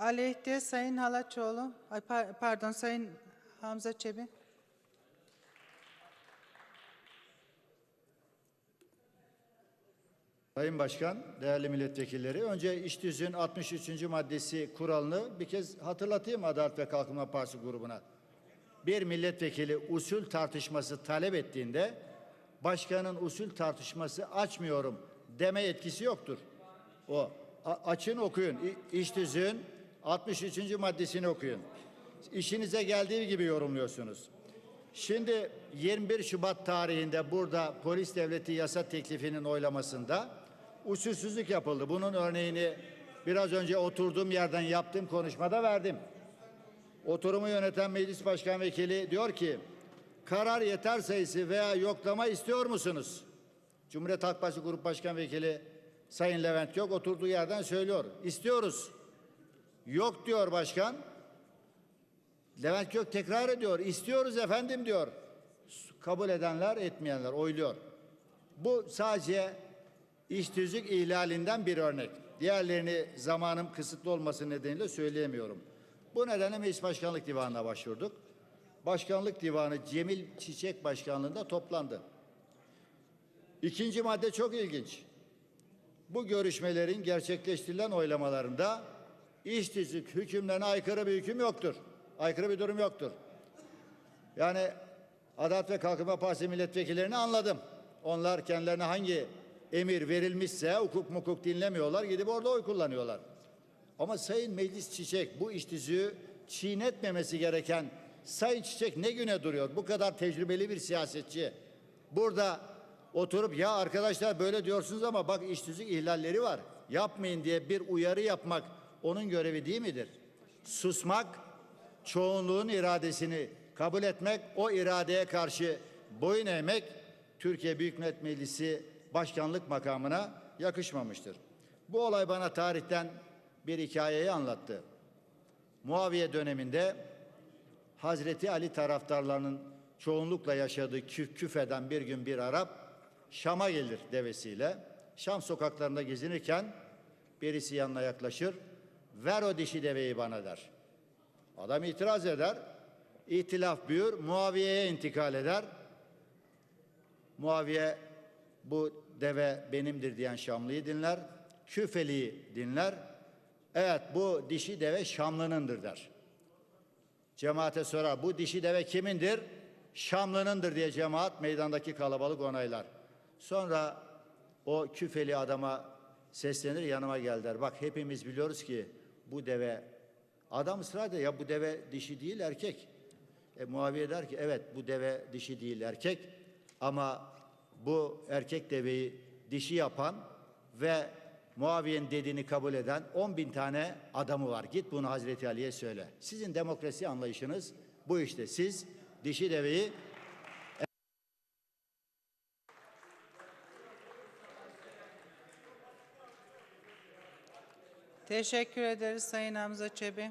Aleyhte Sayın Halaçoğlu, ay par- pardon Sayın Hamza Çebi. Sayın Başkan, değerli milletvekilleri, önce iş tüzüğün 63. maddesi kuralını bir kez hatırlatayım Adalet ve Kalkınma Partisi grubuna. Bir milletvekili usul tartışması talep ettiğinde başkanın usul tartışması açmıyorum deme etkisi yoktur. O açın okuyun. İş tüzüğün 63. maddesini okuyun. İşinize geldiği gibi yorumluyorsunuz. Şimdi 21 Şubat tarihinde burada polis devleti yasa teklifinin oylamasında usulsüzlük yapıldı. Bunun örneğini biraz önce oturduğum yerden yaptığım konuşmada verdim. Oturumu yöneten meclis başkan vekili diyor ki karar yeter sayısı veya yoklama istiyor musunuz? Cumhuriyet Halk Partisi Grup Başkan Vekili Sayın Levent Gök oturduğu yerden söylüyor. İstiyoruz. Yok diyor başkan. Levent Gök tekrar ediyor. İstiyoruz efendim diyor. Kabul edenler etmeyenler oyluyor. Bu sadece iş tüzük ihlalinden bir örnek. Diğerlerini zamanım kısıtlı olması nedeniyle söyleyemiyorum. Bu nedenle Meclis Başkanlık Divanı'na başvurduk. Başkanlık Divanı Cemil Çiçek Başkanlığında toplandı. İkinci madde çok ilginç. Bu görüşmelerin gerçekleştirilen oylamalarında iş tüzük hükümlerine aykırı bir hüküm yoktur. Aykırı bir durum yoktur. Yani Adalet ve Kalkınma Partisi milletvekillerini anladım. Onlar kendilerine hangi emir verilmişse hukuk mukuk dinlemiyorlar. Gidip orada oy kullanıyorlar. Ama Sayın Meclis Çiçek bu iş tüzüğü çiğnetmemesi gereken Sayın Çiçek ne güne duruyor? Bu kadar tecrübeli bir siyasetçi. Burada oturup ya arkadaşlar böyle diyorsunuz ama bak iş tüzük ihlalleri var. Yapmayın diye bir uyarı yapmak onun görevi değil midir? Susmak, çoğunluğun iradesini kabul etmek, o iradeye karşı boyun eğmek Türkiye Büyük Millet Meclisi başkanlık makamına yakışmamıştır. Bu olay bana tarihten bir hikayeyi anlattı. Muaviye döneminde Hazreti Ali taraftarlarının çoğunlukla yaşadığı küf, küfeden bir gün bir Arap Şam'a gelir devesiyle. Şam sokaklarında gezinirken birisi yanına yaklaşır. Ver o dişi deveyi bana der. Adam itiraz eder. İhtilaf büyür. Muaviye'ye intikal eder. Muaviye bu deve benimdir diyen Şamlı'yı dinler. Küfeli'yi dinler. Evet bu dişi deve Şamlı'nındır der. Cemaate sorar bu dişi deve kimindir? Şamlı'nındır diye cemaat meydandaki kalabalık onaylar. Sonra o küfeli adama seslenir yanıma gel der. Bak hepimiz biliyoruz ki bu deve adam ısrar ya bu deve dişi değil erkek. E, Muaviye der ki evet bu deve dişi değil erkek ama bu erkek deveyi dişi yapan ve Muaviye'nin dediğini kabul eden 10 bin tane adamı var. Git bunu Hazreti Ali'ye söyle. Sizin demokrasi anlayışınız bu işte. Siz dişi deveyi Teşekkür ederiz Sayın Hamza Çebi.